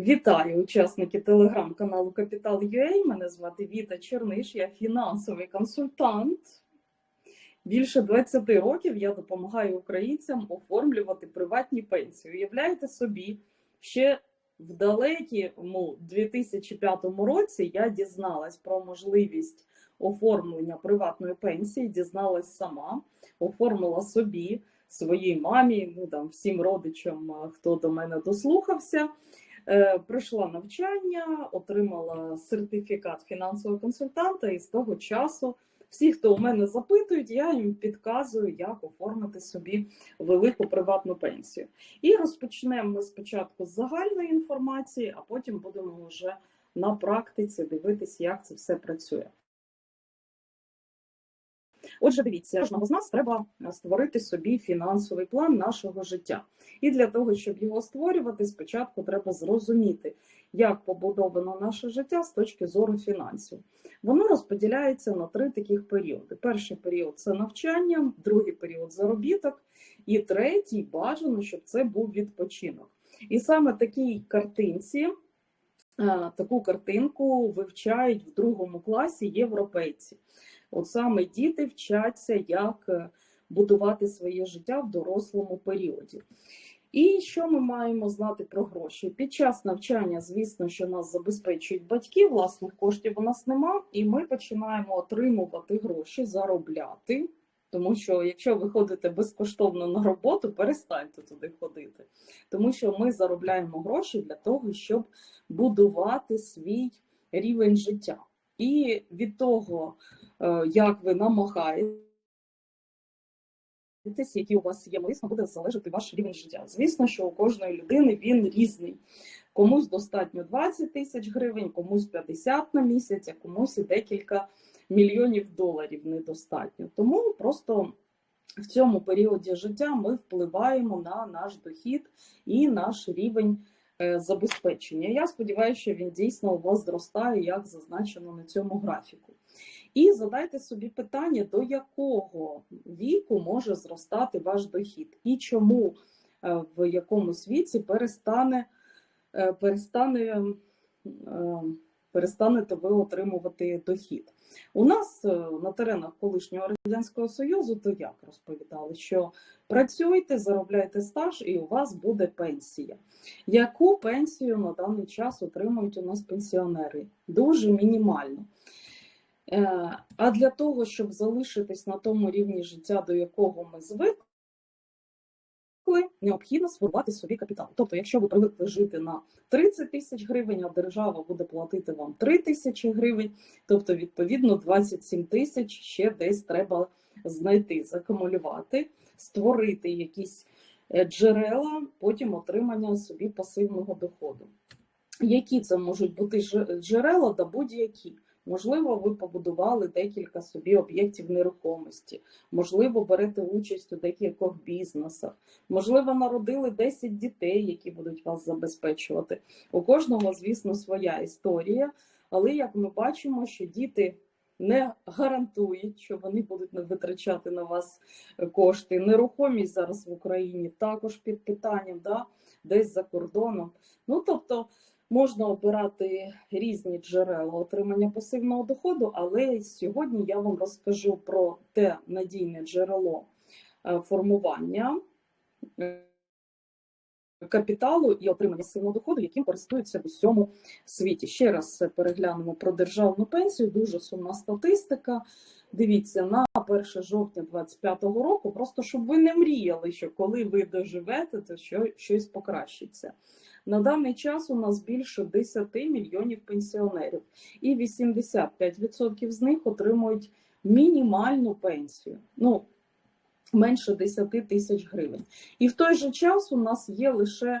Вітаю учасники телеграм-каналу Капітал Капітал.ua. Мене звати Віта Черниш, я фінансовий консультант. Більше 20 років я допомагаю українцям оформлювати приватні пенсії. Уявляєте собі, ще в далекому 2005 році я дізналась про можливість оформлення приватної пенсії, дізналась сама, оформила собі, своїй мамі, ну там всім родичам, хто до мене дослухався. Е, пройшла навчання, отримала сертифікат фінансового консультанта, і з того часу всі, хто у мене запитують, я їм підказую, як оформити собі велику приватну пенсію. І розпочнемо ми спочатку з загальної інформації, а потім будемо вже на практиці дивитися, як це все працює. Отже, дивіться, кожного з нас треба створити собі фінансовий план нашого життя. І для того, щоб його створювати, спочатку треба зрозуміти, як побудовано наше життя з точки зору фінансів. Воно розподіляється на три таких періоди: перший період це навчання, другий період заробіток, і третій бажано, щоб це був відпочинок. І саме такій картинці. Таку картинку вивчають в другому класі європейці. От саме діти вчаться, як е, будувати своє життя в дорослому періоді. І що ми маємо знати про гроші? Під час навчання, звісно, що нас забезпечують батьки, власних коштів у нас нема, і ми починаємо отримувати гроші, заробляти. Тому що якщо ви ходите безкоштовно на роботу, перестаньте туди ходити. Тому що ми заробляємо гроші для того, щоб будувати свій рівень життя. І від того, е, як ви намагаєтесь, які у вас є близько, буде залежати ваш рівень життя. Звісно, що у кожної людини він різний. Комусь достатньо 20 тисяч гривень, комусь 50 на місяць, а комусь і декілька мільйонів доларів недостатньо. Тому просто в цьому періоді життя ми впливаємо на наш дохід і наш рівень. Е, забезпечення. Я сподіваюся, що він дійсно у вас зростає, як зазначено на цьому графіку. І задайте собі питання, до якого віку може зростати ваш дохід, і чому е, в якомусь віці перестане е, перестане перестанете ви отримувати дохід. У нас на теренах колишнього радянського союзу то як розповідали, що працюйте, заробляйте стаж, і у вас буде пенсія. Яку пенсію на даний час отримують у нас пенсіонери? Дуже мінімально. Е, а для того, щоб залишитись на тому рівні життя, до якого ми звикли, необхідно сформувати собі капітал. Тобто, якщо ви привикли жити на 30 тисяч гривень, а держава буде платити вам 3 тисячі гривень, тобто, відповідно, 27 тисяч ще десь треба знайти, закумулювати, створити якісь е, джерела, потім отримання собі пасивного доходу. Які це можуть бути джерела да будь-які. Можливо, ви побудували декілька собі об'єктів нерухомості, можливо, берете участь у декількох бізнесах, можливо, народили 10 дітей, які будуть вас забезпечувати. У кожного, звісно, своя історія, але як ми бачимо, що діти. Не гарантують, що вони будуть витрачати на вас кошти. Нерухомість зараз в Україні також під питанням, да? десь за кордоном. Ну тобто Можна обирати різні джерела отримання пасивного доходу, але сьогодні я вам розкажу про те надійне джерело е, формування е, капіталу і отримання пасивного доходу, яким користуються в усьому світі. Ще раз переглянемо про державну пенсію. Дуже сумна статистика. Дивіться, на 1 жовтня 2025 року, просто щоб ви не мріяли, що коли ви доживете, то що щось покращиться. На даний час у нас більше 10 мільйонів пенсіонерів, і 85% з них отримують мінімальну пенсію. Ну, менше 10 тисяч гривень. І в той же час у нас є лише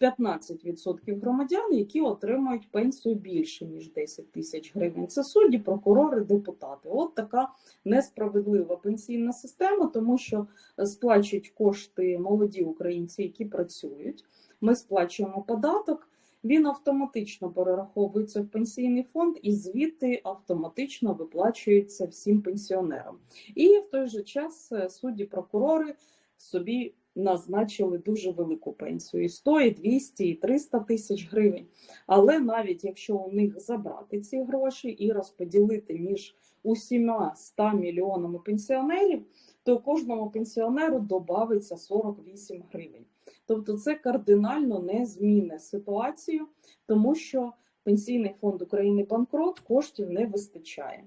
15% громадян, які отримують пенсію більше ніж 10 тисяч гривень. Це судді, прокурори, депутати. От така несправедлива пенсійна система, тому що сплачують кошти молоді українці, які працюють ми сплачуємо податок, він автоматично перераховується в пенсійний фонд і звідти автоматично виплачується всім пенсіонерам. І в той же час е, судді прокурори собі назначили дуже велику пенсію і 100, і 200, і 300 тисяч гривень. Але навіть якщо у них забрати ці гроші і розподілити між усіма 100 мільйонами пенсіонерів, то кожному пенсіонеру додається 48 гривень. Тобто це кардинально не зміни ситуацію, тому що Пенсійний фонд України банкрот коштів не вистачає.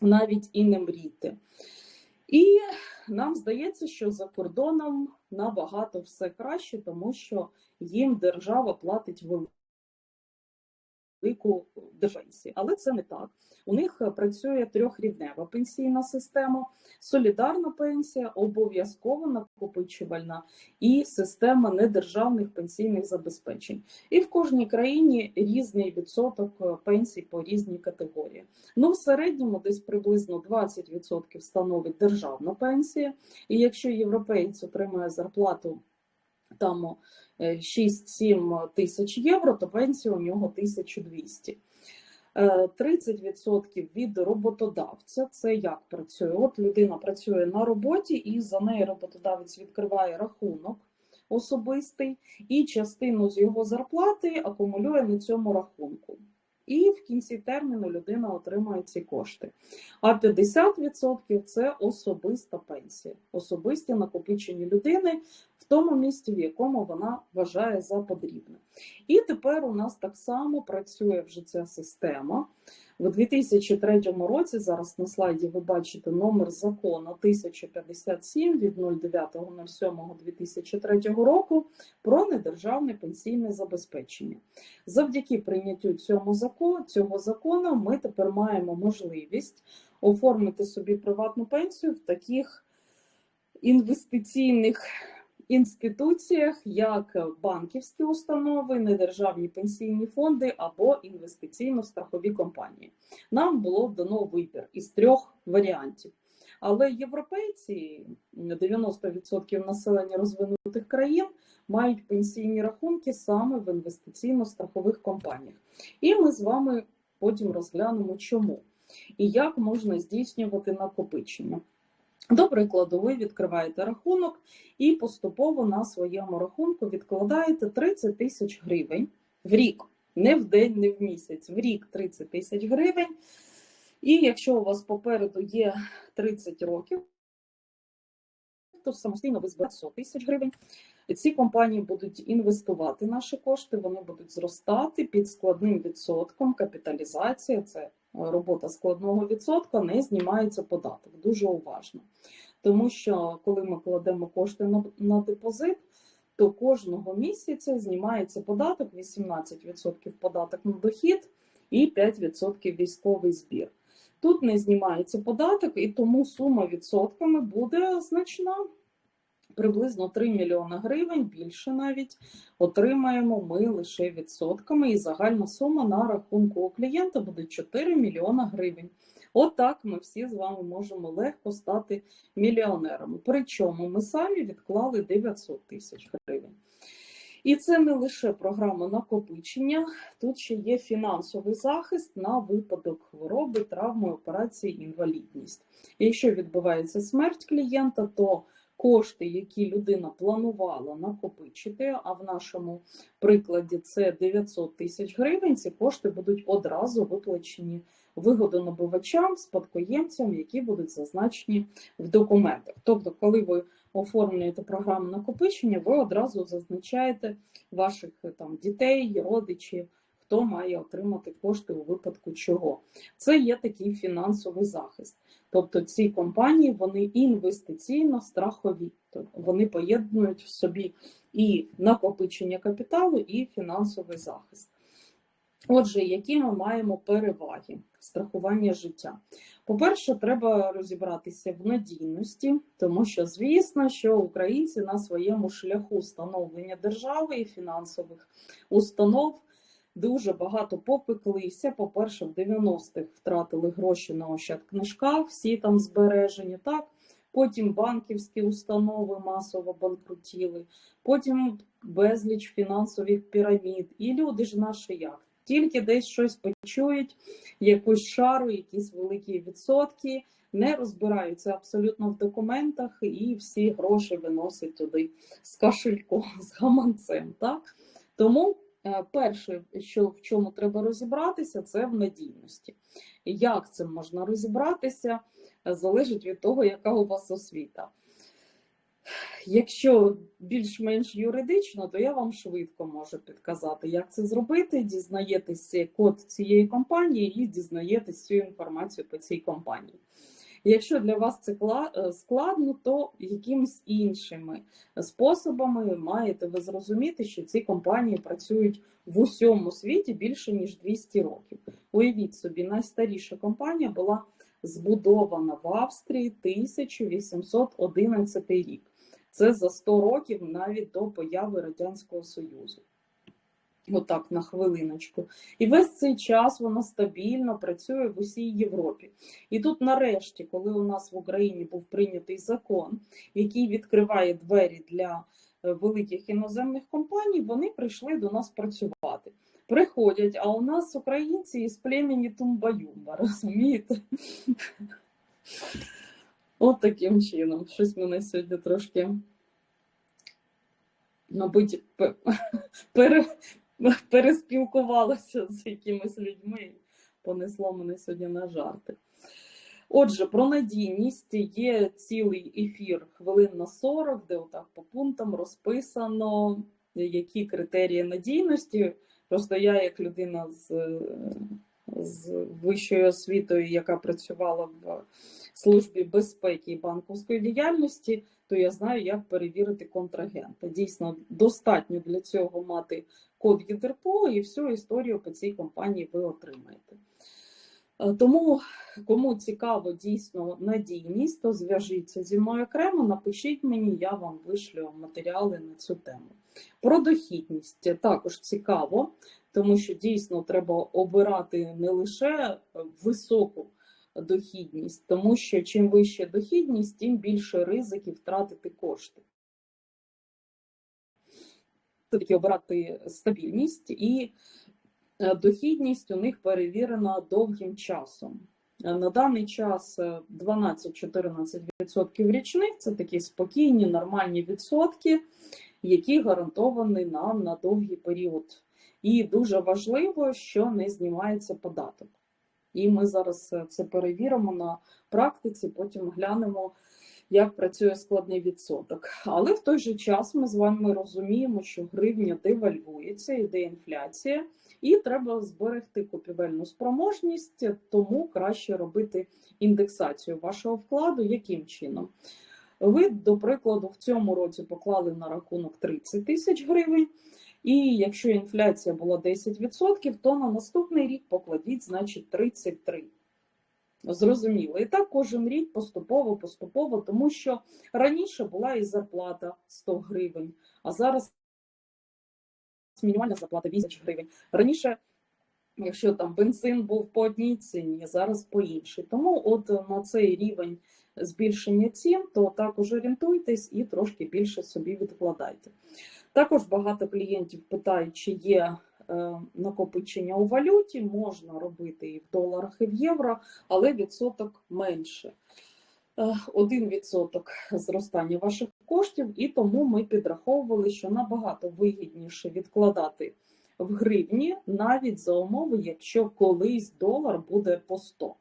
Навіть і не мрійте. І нам здається, що за кордоном набагато все краще, тому що їм держава платить велику велику. Але це не так. У них працює трьохрівнева пенсійна система, солідарна пенсія, обов'язково накопичувальна і система недержавних пенсійних забезпечень. І в кожній країні різний відсоток пенсій по різній категорії. Ну, в середньому десь приблизно 20% становить державна пенсія. І якщо європейець отримує зарплату там 6-7 тисяч євро, то пенсія у нього 1200. 30% від роботодавця. Це як працює? От людина працює на роботі, і за неї роботодавець відкриває рахунок особистий, і частину з його зарплати акумулює на цьому рахунку. І в кінці терміну людина отримує ці кошти. А 50% це особиста пенсія, особисті накопичені людини в тому місці, в якому вона вважає за потрібне. І тепер у нас так само працює вже ця система. У 2003 році, зараз на слайді ви бачите номер закону 1057 від 09.07.2003 року про недержавне пенсійне забезпечення. Завдяки прийняттю цьому закону, цього закону ми тепер маємо можливість оформити собі приватну пенсію в таких інвестиційних інституціях, як банківські установи, недержавні пенсійні фонди або інвестиційно-страхові компанії. Нам було дано вибір із трьох варіантів. Але європейці, 90% населення розвинутих країн, мають пенсійні рахунки саме в інвестиційно-страхових компаніях. І ми з вами потім розглянемо, чому і як можна здійснювати накопичення. До прикладу, ви відкриваєте рахунок і поступово на своєму рахунку відкладаєте 30 тисяч гривень в рік, не в день, не в місяць, в рік 30 тисяч гривень. І якщо у вас попереду є 30 років, то самостійно ви зберете 100 тисяч гривень. Ці компанії будуть інвестувати наші кошти, вони будуть зростати під складним відсотком. Капіталізація це робота складного відсотка, не знімається податок. Дуже уважно. Тому що коли ми кладемо кошти на, на депозит, то кожного місяця знімається податок, 18% податок на дохід і 5% військовий збір. Тут не знімається податок, і тому сума відсотками буде значна. Приблизно 3 мільйони гривень, більше навіть отримаємо ми лише відсотками, і загальна сума на рахунку у клієнта буде 4 мільйона гривень. Отак ми всі з вами можемо легко стати мільйонерами. Причому ми самі відклали 900 тисяч гривень. І це не лише програма накопичення, тут ще є фінансовий захист на випадок хвороби, травми, операції, інвалідність. Якщо відбувається смерть клієнта, то кошти, які людина планувала накопичити, а в нашому прикладі це 900 тисяч гривень, ці кошти будуть одразу виплачені вигодонабувачам, спадкоємцям, які будуть зазначені в документах. Тобто, коли ви оформлюєте програму накопичення, ви одразу зазначаєте ваших там дітей, родичів, хто має отримати кошти у випадку чого. Це є такий фінансовий захист. Тобто ці компанії вони інвестиційно страхові, тобто вони поєднують в собі і накопичення капіталу, і фінансовий захист. Отже, які ми маємо переваги страхування життя? По-перше, треба розібратися в надійності, тому що, звісно, що українці на своєму шляху становлення держави і фінансових установ дуже багато попеклися. По-перше, в 90-х втратили гроші на ощадкнижках, всі там збережені, так. Потім банківські установи масово банкрутіли, потім безліч фінансових пірамід. І люди ж наші як? Тільки десь щось почують, якусь шару, якісь великі відсотки, не розбираються абсолютно в документах і всі гроші виносять туди з кошельком, з гаманцем. Так? Тому перше, що в чому треба розібратися, це в надійності. Як це можна розібратися, е, залежить від того, яка у вас освіта. Якщо більш-менш юридично, то я вам швидко можу підказати, як це зробити. Дізнаєтесь код цієї компанії і дізнаєтесь всю інформацію по цій компанії. Якщо для вас це е, складно, то якимись іншими способами маєте ви зрозуміти, що ці компанії працюють в усьому світі більше ніж 200 років. Уявіть собі, найстаріша компанія була збудована в Австрії 1811 рік. Це за 100 років навіть до появи Радянського Союзу. Отак, на хвилиночку. І весь цей час вона стабільно працює в усій Європі. І тут, нарешті, коли у нас в Україні був прийнятий закон, який відкриває двері для е, великих іноземних компаній, вони прийшли до нас працювати. Приходять, а у нас українці із племені Тумбаюмба, розумієте? От таким чином. Щось мене сьогодні трошки, мабуть, пе- пере, переспілкувалася з якимись людьми, понесло мене сьогодні на жарти. Отже, про надійність є цілий ефір хвилин на 40, де отак по пунктам розписано, які критерії надійності. Просто я, як людина з, з вищою освітою, яка працювала в службі безпеки і банковської діяльності, то я знаю, як перевірити контрагента. Дійсно, достатньо для цього мати код ЄДРПО і всю історію по цій компанії ви отримаєте. Е, Тому, кому цікаво дійсно надійність, то зв'яжіться зі мною окремо, напишіть мені, я вам вишлю матеріали на цю тему. Про дохідність також цікаво, тому що дійсно треба обирати не лише високу дохідність, тому що чим вища дохідність, тим більше ризиків втратити кошти. Все-таки обирати стабільність і е, дохідність у них перевірена довгим часом. Е, На даний час е, 12-14% річних це такі спокійні, нормальні відсотки, які гарантовані нам на довгий період. І дуже важливо, що не знімається податок. І ми зараз е, це перевіримо на практиці, потім глянемо, як працює складний відсоток. Але в той же час ми з вами розуміємо, що гривня девальвується, іде інфляція, і треба зберегти купівельну спроможність, тому краще робити індексацію вашого вкладу. Яким чином? Ви, до прикладу, в цьому році поклали на рахунок 30 тисяч гривень. І якщо інфляція була 10%, то на наступний рік покладіть, значить, 33. Зрозуміло. І так кожен рік поступово, поступово, тому що раніше була і зарплата 100 гривень, а зараз мінімальна зарплата 8 гривень. Раніше, якщо там бензин був по одній ціні, зараз по іншій. Тому от на цей рівень збільшення цін, то також орієнтуйтесь і трошки більше собі відкладайте. Також багато клієнтів питають, чи є е, накопичення у валюті, можна робити і в доларах, і в євро, але відсоток менше. Е, Один відсоток зростання ваших коштів, і тому ми підраховували, що набагато вигідніше відкладати в гривні, навіть за умови, якщо колись долар буде по 100.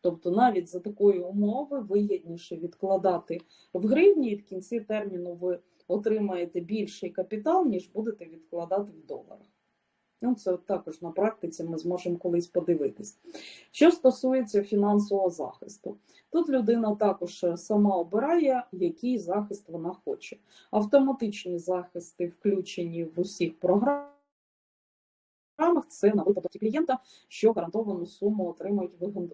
Тобто навіть за такої умови вигідніше відкладати в гривні, і в кінці терміну ви отримаєте більший капітал, ніж будете відкладати в доларах. Ну, це також на практиці ми зможемо колись подивитись. Що стосується фінансового захисту, тут людина також сама обирає, який захист вона хоче. Автоматичні захисти включені в усіх програмах. Це на випадок клієнта, що гарантовану суму отримують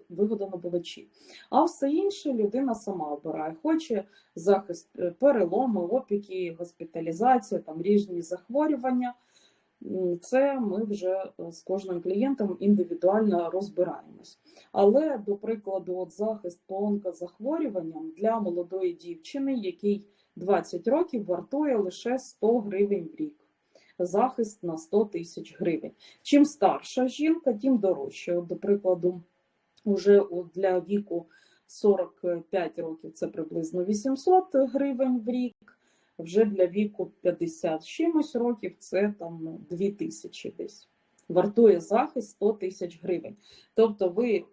вигодонабувачі. А все інше людина сама обирає. Хоче захист е, переломи, опіки, госпіталізація, там різні захворювання. Це ми вже е, з кожним клієнтом індивідуально розбираємось. Але, до прикладу, от захист по онкозахворюванням для молодої дівчини, який 20 років вартує лише 100 гривень в рік. Захист на 100 тисяч гривень. Чим старша жінка, тим дорожче. От, до прикладу, вже для віку 45 років це приблизно 800 гривень в рік. Вже для віку 50 з чимось років це там ну, 2 тисячі десь. Вартує захист 100 тисяч гривень. Тобто ви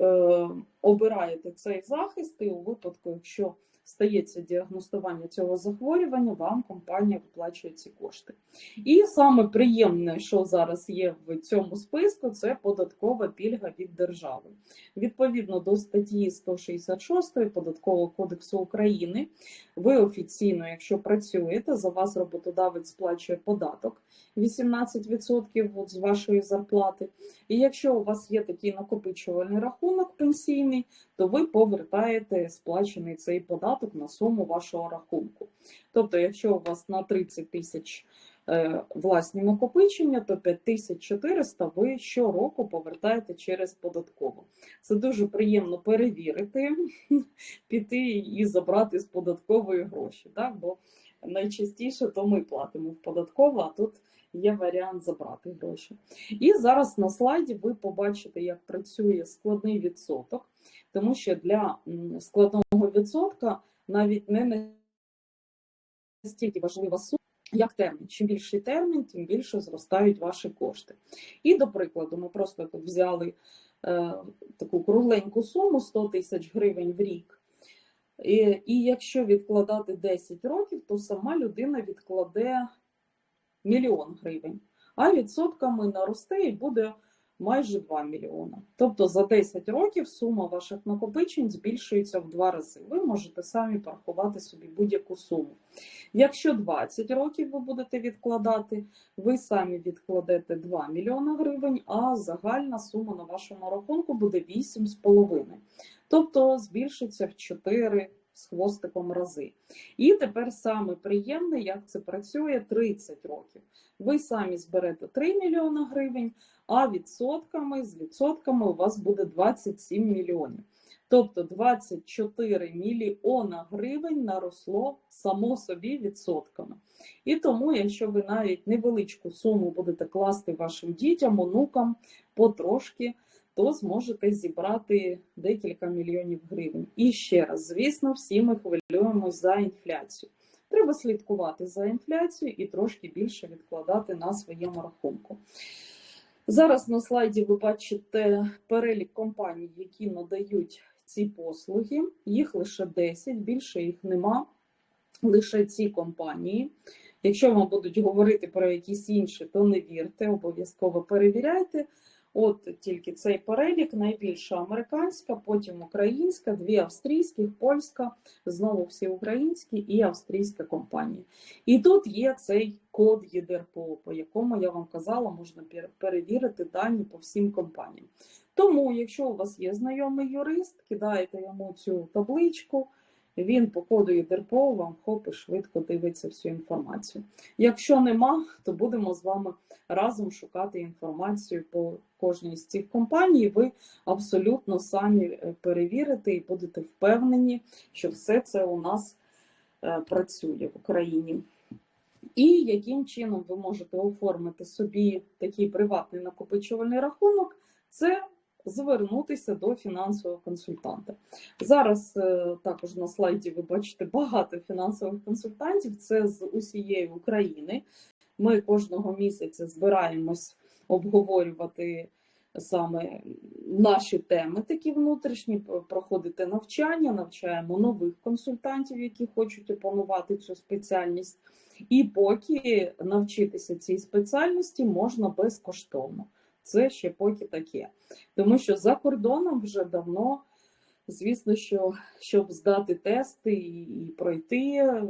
е, обираєте цей захист, і у випадку, якщо стається діагностування цього захворювання, вам компанія виплачує ці кошти. І саме приємне, що зараз є в цьому списку, це податкова пільга від держави. Відповідно до статті 166 Податкового кодексу України, ви офіційно, якщо працюєте, за вас роботодавець сплачує податок 18% з вашої зарплати. І якщо у вас є такий накопичувальний рахунок пенсійний, то ви повертаєте сплачений цей податок на суму вашого рахунку. Тобто, якщо у вас на 30 тисяч е, власні накопичення, то 5400 ви щороку повертаєте через податкову. Це дуже приємно перевірити, піти і забрати з податкової гроші. Так? Бо найчастіше то ми платимо в податкову, а тут є варіант забрати гроші. І зараз на слайді ви побачите, як працює складний відсоток, тому що для складного відсотка навіть не настільки важлива сума, як термін. Чим більший термін, тим більше зростають ваші кошти. І, до прикладу, ми просто тут взяли е, таку кругленьку суму 100 тисяч гривень в рік. І, і якщо відкладати 10 років, то сама людина відкладе мільйон гривень, а відсотками наросте і буде майже 2 мільйона. Тобто за 10 років сума ваших накопичень збільшується в два рази. Ви можете самі порахувати собі будь-яку суму. Якщо 20 років ви будете відкладати, ви самі відкладете 2 мільйона гривень, а загальна сума на вашому рахунку буде 8,5. Тобто збільшиться в 4 з хвостиком рази. І тепер саме приємне, як це працює 30 років. Ви самі зберете 3 мільйона гривень, а відсотками з відсотками у вас буде 27 мільйонів. Тобто 24 мільйона гривень наросло само собі відсотками. І тому, якщо ви навіть невеличку суму будете класти вашим дітям, онукам потрошки, то зможете зібрати декілька мільйонів гривень. І ще раз, звісно, всі ми хвилюємось за інфляцію. Треба слідкувати за інфляцією і трошки більше відкладати на своєму рахунку. Зараз на слайді ви бачите перелік компаній, які надають ці послуги. Їх лише 10, більше їх нема. Лише ці компанії. Якщо вам будуть говорити про якісь інші, то не вірте, обов'язково перевіряйте. От тільки цей перелік найбільша американська, потім українська, дві австрійських, польська, знову всі українські і австрійська компанії. І тут є цей код ЄДРПО, по якому я вам казала, можна перевірити дані по всім компаніям. Тому, якщо у вас є знайомий юрист, кидаєте йому цю табличку. Він по коду вам хоп і швидко дивиться всю інформацію. Якщо нема, то будемо з вами разом шукати інформацію по кожній з цих компаній. Ви абсолютно самі е, перевірите і будете впевнені, що все це у нас е, працює в Україні. І яким чином ви можете оформити собі такий приватний накопичувальний рахунок, це звернутися до фінансового консультанта. Зараз е, також на слайді ви бачите багато фінансових консультантів. Це з усієї України. Ми кожного місяця збираємось обговорювати саме наші теми, такі внутрішні, проходити навчання, навчаємо нових консультантів, які хочуть опанувати цю спеціальність. І поки навчитися цій спеціальності можна безкоштовно. Це ще поки таке. Тому що за кордоном вже давно, звісно, що щоб здати тести і пройти,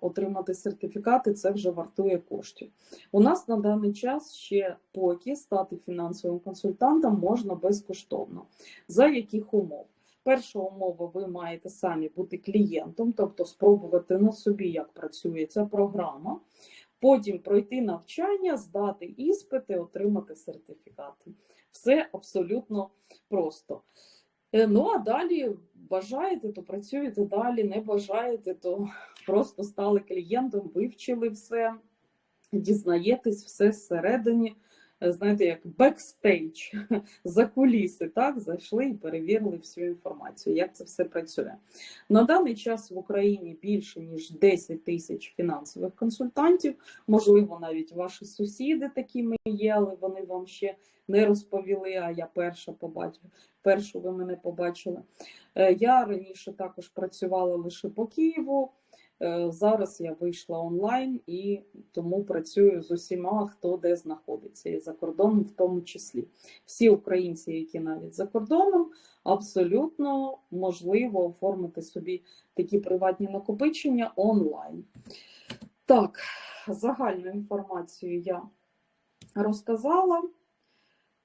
отримати сертифікати, це вже вартує коштів. У нас на даний час ще поки стати фінансовим консультантом можна безкоштовно. За яких умов? Перша умова, ви маєте самі бути клієнтом, тобто спробувати на собі, як працює ця програма потім пройти навчання, здати іспити, отримати сертифікати. Все абсолютно просто. Е, ну, а далі бажаєте, то працюєте далі, не бажаєте, то просто стали клієнтом, вивчили все, дізнаєтесь все зсередині, знаєте, як бекстейдж, за куліси, так, зайшли і перевірили всю інформацію, як це все працює. На даний час в Україні більше ніж 10 тисяч фінансових консультантів, можливо, навіть ваші сусіди такими є, але вони вам ще не розповіли, а я перша побачила, першу ви мене побачили. Е, Я раніше також працювала лише по Києву. Е, Зараз я вийшла онлайн і тому працюю з усіма, хто де знаходиться, і за кордоном в тому числі. Всі українці, які навіть за кордоном, абсолютно можливо оформити собі такі приватні накопичення онлайн. Так, загальну інформацію я розказала.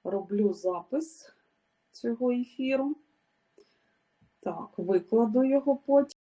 Роблю запис цього ефіру. Так, викладу його потім.